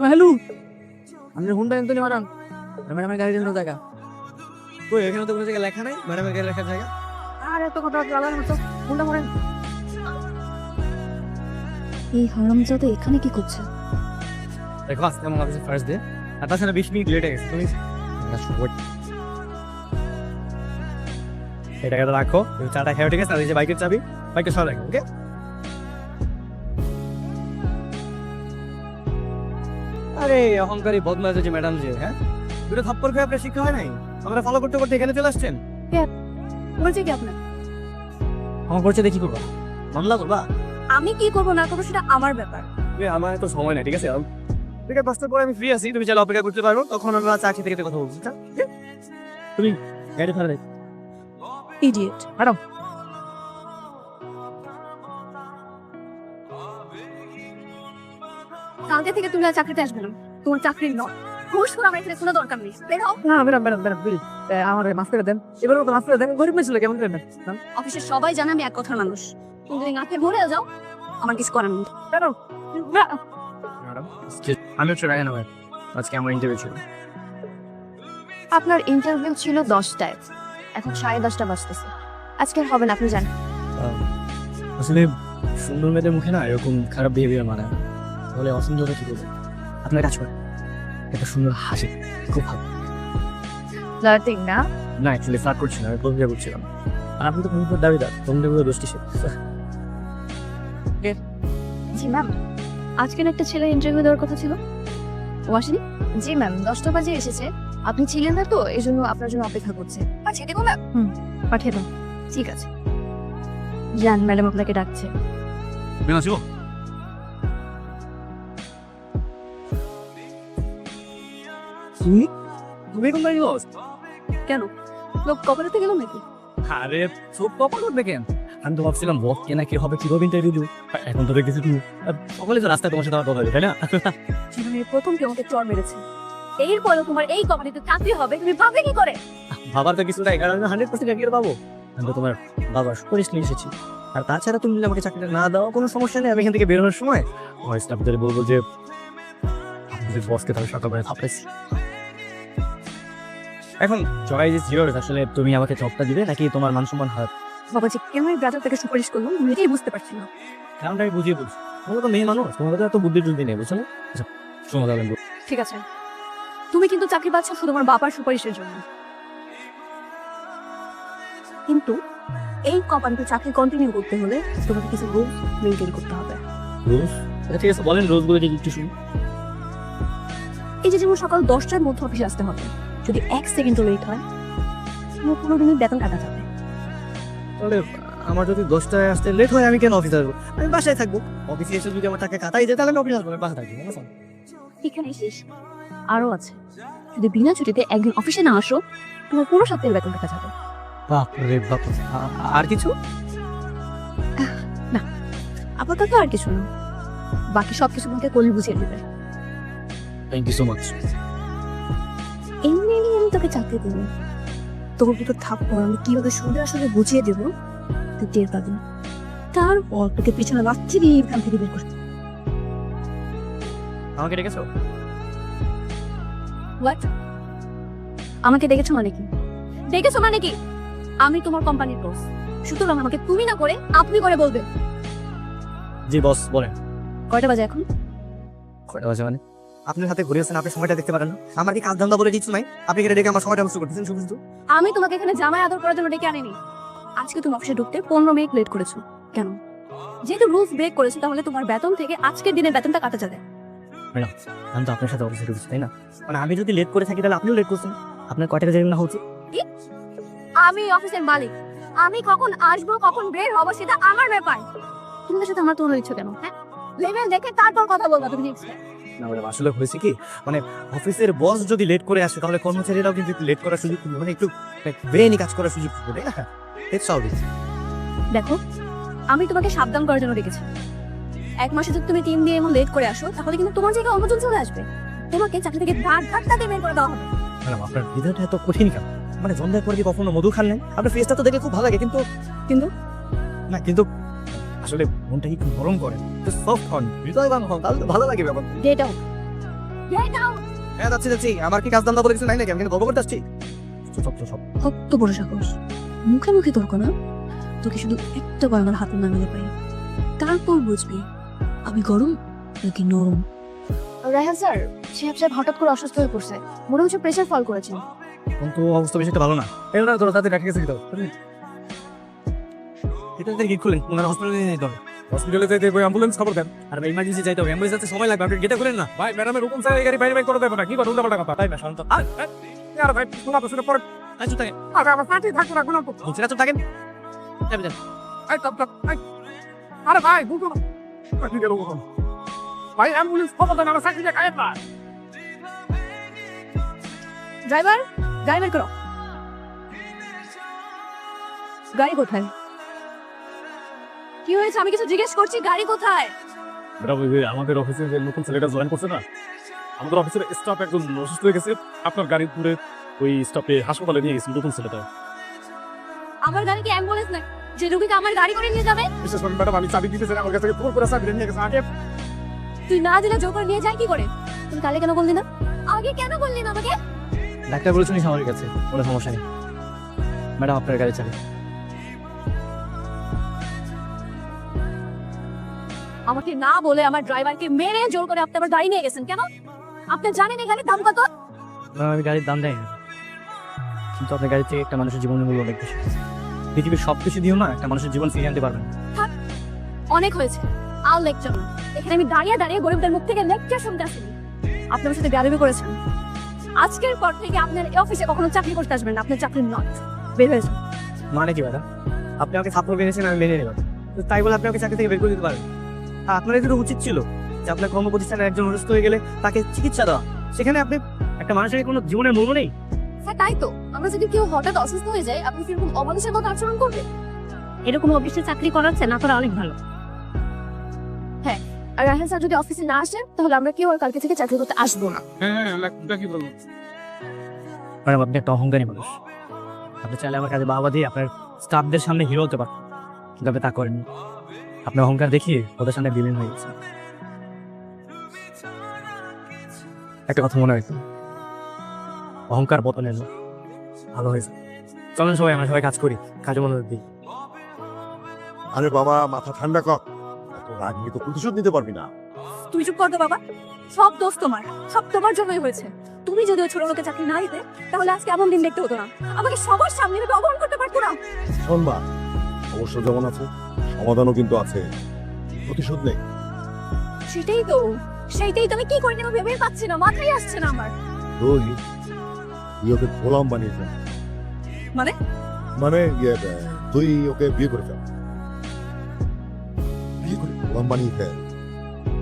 Hello. আমি Honda এনতনি madam? ম্যাডামের গাড়ির জন্য জায়গা? কই এখানে তো কোনো জায়গায় লেখা নাই? ম্যাডামের গাড়ি লেখার জায়গা? আর এত কথা চালানোর মতো। হুন্ডা মরেন। এই হারামজাদা এখানে কি করছে? দেখো আজকে আমার অফিসের ফার্স্ট ডে আর তাছাড়া বিশ মিনিট লেট হয়ে গেছে তুমি এই টাকাটা রাখো তুমি চাটা খেয়ে ঠিক আছে? আর এই যে বাইকের চাবি বাইকে সব রাখো ওকে আরে অহংকারী বদমাশ যে ম্যাডাম যে হ্যাঁ? দুটো থাপ্পড় খেয়ে আপনার শিক্ষা হয় নাই? আমরা ফলো করতে করতে এখানে চলে আসছেন? বলছে কি আপনার? আমার পরিচয় দেখি করবা। মামলা করবা? আমি কি করব না করব সেটা আমার ব্যাপার। আমার তো সময় নাই ঠিক আছে? আছে পাঁচটার পরে আমি ফ্রি আছি তুমি চাইলে অপেক্ষা করতে পারো তখন আমরা চা খেতে খেতে কথা বলছি তুমি গাড়ি দেখ। ইডিয়েট ম্যাডাম কালকে থেকে তুমি আর চাকরিতে আসবে না তোমার চাকরির নয়। ঘুষ করে আমার এখানে কোনো দরকার নেই। বের হও। না ম্যাডাম ম্যাডাম ম্যাডাম প্লিজ আমার মাফ করে দেন। এবার মতো মাফ করে দেন। গরিব মেয়ে ছিল কেমন করে অফিসের সবাই জানে আমি এক কথার মানুষ। তুমি যদি নাকে ভরে যাও আমার কিছু করার নেই। ম্যাডাম ম্যাডাম আমি হচ্ছে রায়না ভাই। আজকে আমার ইন্টারভিউ ছিল। আপনার ইন্টারভিউ ছিল দশটায়। এখন সাড়ে দশটা বাজতেছে। আজকে আর হবে না আপনি জানেন। আসলে সুন্দর মেয়েদের মুখে না এরকম খারাপ বিহেভিয়ার মানে। তাহলে অসুন্দরটা কি করবে আপনার কাজ করেন একটা সুন্দর হাসি খুব ভালো। ফ্লার্টিং না? না অ্যাকচুয়ালি ফ্লার্ট করছি না আমি প্রতিক্রিয়া করছিলাম। আর আপনি তো কোনো দাবিদার তোমাদের কোনো দোষ কিসের জি ম্যাম আজকে একটা ছেলে ইন্টারভিউ দেওয়ার কথা ছিল। ও আসেনি? জি ম্যাম দশটা বাজে এসেছে। আপনি ছিলেন না তো এই জন্য আপনার জন্য অপেক্ষা করছে। পাঠিয়ে দেবো ম্যাম হুম পাঠিয়ে দাও। ঠিক আছে। যান ম্যাডাম আপনাকে ডাকছে। মেনা তুমি তুমি কোন বাড়ি বস? কেন? লোক কপালেতে গেল নাকি? আরে সব কপাল দেখেন আমি তো ভাবছিলাম বস কেনা কি হবে কীভাবে ইন্টারভিউ দিব? এখন তো দেখতেছি তুমি আহ, সকলে তো রাস্তায় তোমার সাথে আমার কথা তাই না? জীবনে প্রথম কেউ আমাকে চর মেরেছে। এরপরে তোমার এই কোম্পানিতে চাকরি হবে তুমি ভাবে কি করে? ভাবার তো কিছু নাই কারণ হান্ড্রেড পার্সেন্ট চাকরি পাবো। আমি তো তোমার বাবার সুপারিশ নিয়ে এসেছি। আর তাছাড়া তুমি যদি আমাকে চাকরিটা না দাও কোনো সমস্যা নেই আমি এখান থেকে বেরোনোর সময়। আমার স্টাফদের বলব যে বসকে তাহলে সকালবেলা থাপড়েছি এখন জগাই যে জিরো আসলে তুমি আমাকে জবটা দিবে নাকি তোমার মান সম্মান হাত বাবাজি কেন এই ব্রাজার থেকে সুপারিশ করল আমি এটাই বুঝতে পারছি না। কারণটা আমি বুঝিয়ে বলছি। তোমরা তো মেয়ে মানুষ তোমাদের এত বুদ্ধি টুদ্ধি নেই বুঝছ না আচ্ছা শোনো তাহলে ঠিক আছে। তুমি কিন্তু চাকরি পাচ্ছ শুধু তোমার বাবার সুপারিশের জন্য। কিন্তু এই কোম্পানিতে চাকরি কন্টিনিউ করতে হলে তোমাকে কিছু রুল মেনটেন করতে হবে। রোজ আচ্ছা ঠিক আছে বলেন রোজগুলো কি একটু শুনি। এই যে যেমন সকাল দশটার মধ্যে অফিসে আসতে হবে যদি এক সেকেন্ডও লেট হয় পুরো দিনের বেতন কাটা যাবে। তাহলে আমার যদি দশটায় আসতে লেট হয় আমি কেন অফিসে আসব? আমি বাসায় থাকব। অফিসে এসে যদি আমার টাকা কাটাই যায় তাহলে আমি অফিসে আসব আমি বাসায় থাকব? এখানে শেষ আরও আছে। যদি বিনা ছুটিতে একদিন অফিসে না আসো তোমার পুরো সপ্তাহের বেতন কাটা যাবে। বাপ রে বাপ। আর কিছু? না। আপাতত আর কিছু না। বাকি সবকিছু তোমাকে কলি বুঝিয়ে দেবে? থ্যাংক ইউ সো মাচ তোকে চাকরি দেবো। তোর দুটো থাপ্পড় আমি কীভাবে সুন্দর আসলে বুঝিয়ে দেবো। তুই টের পাবি। তারপর তোকে পিছনে লাথি দিয়ে এখান থেকে বের করতে আমাকে ডেকেছো? হোয়াট আমাকে দেখেছ মানে কি? দেখেছ মানে কি? আমি তোমার কোম্পানির বস সুতরাং আমাকে তুমি না করে আপনি করে বলবে জি বস বলেন। কয়টা বাজে এখন? কয়টা বাজে মানে? আপনার হাতে ঘুরে আছেন আপনি সময়টা দেখতে পারেন না। আমার কি কাজ ধান্দা বলে কিছু নাই আপনি এখানে ডেকে আমার সময়টা নষ্ট করতেছেন শুধু শুধু আমি তোমাকে এখানে জামাই আদর করার জন্য ডেকে আনিনি। আজকে তুমি অফিসে ঢুকতে পনেরো মিনিট লেট করেছ। কেন? যেহেতু রুলস ব্রেক করেছ তাহলে তোমার বেতন থেকে আজকের দিনের বেতনটা কাটা যাবে। ম্যাডাম আমি তো আপনার সাথে অফিসে ঢুকছি তাই না? মানে আমি যদি লেট করে থাকি তাহলে আপনিও লেট করছেন। আপনার কয়টা জানেন না হচ্ছে? আমি অফিসের মালিক। আমি কখন আসব কখন বের হব সেটা আমার ব্যাপার। তোমাদের সাথে আমার তুলনা দিচ্ছ কেন হ্যাঁ? লেভেল দেখে তারপর কথা বলব তুমি নেক্সট না ম্যাডাম আসলে হয়েছে কি মানে অফিসের বস যদি লেট করে আসে তাহলে কর্মচারীরাও কিন্তু একটু লেট করার সুযোগ মানে একটু ব্রেনই কাজ করার সুযোগ পাবে তাই না? ইটস অল দেখো আমি তোমাকে সাবধান করার জন্য ডেকেছি। এক মাসে যদি তুমি টিম দিয়ে এমন লেট করে আসো তাহলে কিন্তু তোমার জায়গায় অন্যজন চলে আসবে। তোমাকে চাকরি থেকে ধার ধাক্কা দিয়ে বের করে দেওয়া হবে। ম্যাডাম আপনার হৃদয়টা এত কঠিন কেন? মানে সন্ধ্যার পরে কি কখনো মধু খান আপনার ফেসটা তো দেখে খুব ভালো লাগে কিন্তু কিন্তু না কিন্তু আসলে মনটা একটু গরম করে? তো সফট হন হৃদয় বান হন তাহলে তো ভালো লাগে ব্যাপার। Get out Get out! হ্যাঁ যাচ্ছি যাচ্ছি। আমার কি কাজ দান্দা বলে কিছু নাই নাকি? আমি কিন্তু গল্প করতে আসছি। সব তো সব কত বড় সাহস। মুখে মুখে তর্ক না? তোকে শুধু একটা বার আমার হাতে নামিয়ে পাই। তারপর বুঝবি আমি গরম নাকি নরম? রায়হান স্যার সাহেব সাহেব হঠাৎ করে অসুস্থ হয়ে পড়ছে। মনে হচ্ছে প্রেশার ফল করেছেন। কিন্তু অবস্থা বেশি একটা ভালো না। এই না তোর তাতে ডাক্তার কাছে এটা গেট খুলেন? ওনার হসপিটালে নিয়ে যেতে হবে। হসপিটালে যাইতে অ্যাম্বুলেন্স খবর দেন। আর ইমার্জেন্সি যাইতে হবে। অ্যাম্বুলেন্স সময় লাগবে। আপনি গেটে খুলেন না। ভাই ম্যাডামের হুকুম ছাড়া এই গাড়ি বাইরে বাইরে করে দেবে না। কি কথা উল্টাপাল্টা কথা? তাই না শান্ত আর ভাই শোনা তো শুনে পরে আচ্ছা থাকেন। আরে আমার থাকবে না বলছি থাকেন। যাবে যান এই তাপ তাপ এই। আরে ভাই না গেল ভাই অ্যাম্বুলেন্স খবর দেন আমার না। ড্রাইভার ড্রাইভার করো। গাড়ি কোথায়? কি হয়েছে? আমি কিছু জিজ্ঞেস করছি গাড়ি কোথায়? ম্যাডাম ওই যে আমাদের অফিসে যে নতুন ছেলেটা জয়েন করছে না আমাদের অফিসের স্টাফ একজন অসুস্থ হয়ে গেছে আপনার গাড়ি তুলে ওই স্টাফে হাসপাতালে নিয়ে গেছে নতুন ছেলেটা। আমার গাড়ি কি অ্যাম্বুলেন্স না যে রুগীকে আমার গাড়ি করে নিয়ে যাবে? বিশেষ করে ম্যাডাম আমি চাবি দিতেছি আমার কাছে পুরো পুরো চাবি নিয়ে গেছে আগে তুই না দিলে জোর করে নিয়ে যায় কি করে? তুমি কালে কেন বললি না? আগে কেন বললি না আমাকে? ডাক্তার বলেছেন স্বাভাবিক আছে কোনো সমস্যা নেই। ম্যাডাম আপনার গাড়ি চালিয়ে আমাকে না বলে আমার ড্রাইভারকে মেরে জোর করে আপনি আমার গাড়ি নিয়ে গেছেন কেন? আপনি জানেন গাড়ির দাম কত? আমি গাড়ির দাম দেয় না। কিন্তু আপনার গাড়ি থেকে একটা মানুষের জীবনের মূল্য অনেক বেশি। পৃথিবীর সব কিছু দিয়েও না একটা মানুষের জীবন ফিরিয়ে আনতে পারবেন। অনেক হয়েছে। আর লেকচার না এখানে আমি দাঁড়িয়ে দাঁড়িয়ে গরিবদের মুখ থেকে লেকচার শুনতে আসিনি। আপনি আমার সাথে গাড়ি করেছেন। আজকের পর থেকে আপনার এই অফিসে কখনো চাকরি করতে আসবেন না। আপনার চাকরি নট বের হয়েছে মানে কি ম্যাডাম আপনি আমাকে ছাত্র বেঁধেছেন আমি মেনে নিলাম তো তাই বলে আপনি আমাকে চাকরি থেকে বের করে দিতে পারেন আপনার এটা উচিত ছিল যে আপনার কর্ম প্রতিষ্ঠানে একজন অসুস্থ হয়ে গেলে তাকে চিকিৎসা দেওয়া। সেখানে আপনি একটা মানুষের কোনো জীবনের মূল্য নেই। হ্যাঁ তাই তো। আমরা যদি কেউ হঠাৎ অসুস্থ হয়ে যায় আপনি কীরকম অমানুষের মতো আচরণ করবেন? এরকম অফিসে চাকরি করাচ্ছে না করা অনেক ভালো। হ্যাঁ আর রাহেন স্যার যদি অফিসে না আসেন তাহলে আমরা কেউ আর কালকে থেকে চাকরি করতে আসব না। হ্যাঁ হ্যাঁ কি বলব। ম্যাডাম আপনি একটা অহংকারী মানুষ। আপনি চাইলে আমার কাছে বাবা দিয়ে আপনার স্টাফদের সামনে হিরো হতে পারতেন। কিন্তু আপনি তা করেননি। আপনার অহংকার দেখিয়ে ওদের সামনে বিলীন হয়ে গেছে। একটা কথা মনে হয়েছে অহংকার পতন এলো ভালো হয়েছে চলেন সবাই আমরা সবাই কাজ করি কাজে মনোযোগ দিই আরে বাবা মাথা ঠান্ডা কর। এত রাগ নিয়ে তো প্রতিশোধ নিতে পারবি না। তুই চুপ কর তো বাবা। সব দোষ তোমার সব তোমার জন্যই হয়েছে। তুমি যদি ওই ছোট লোকে চাকরি না দিতে তাহলে আজকে এমন দিন দেখতে হতো না। আমাকে সবার সামনে এভাবে অপমান করতে পারতো না। শোন মা অবশ্য যেমন আছে সমাধানও কিন্তু আছে। প্রতিশোধ নেই। সেটাই তো। সেইটাই তো আমি কি করে নেব ভেবে পাচ্ছি না মাথায় আসছে না আমার। তুই তুই ওকে গোলাম বানিয়ে ফেল। মানে? মানে ইয়ে, তুই ওকে বিয়ে করে ফেল। বিয়ে করে গোলাম বানিয়ে ফেল।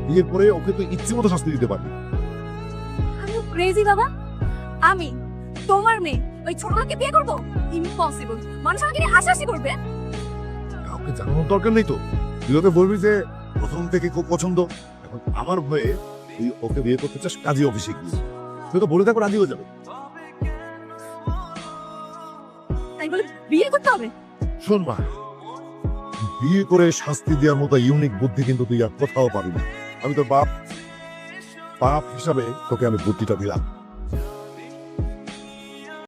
বিয়ের পরে ওকে তুই ইচ্ছে মতো শাস্তি দিতে পারবি। আমি ক্রেজি বাবা। আমি তোমার মেয়ে ওই ছোট লোককে বিয়ে করব? ইম্পসিবল মানুষ আমাকে হাসাহাসি করবে? কাউকে জানানোর দরকার নেই তো। তুই ওকে বলবি যে প্রথম থেকে খুব পছন্দ। এখন আমার ভয়ে তুই ওকে বিয়ে করতে চাস কাজী অফিসে গিয়ে। তুই তো বলে থাকো রাজি হয়ে যাবে। তাই বলে বিয়ে করতে হবে? শোন মা বিয়ে করে শাস্তি দেওয়ার মতো ইউনিক বুদ্ধি কিন্তু তুই আর কোথাও পাবি না। আমি তোর বাপ বাপ হিসাবে তোকে আমি বুদ্ধিটা দিলাম।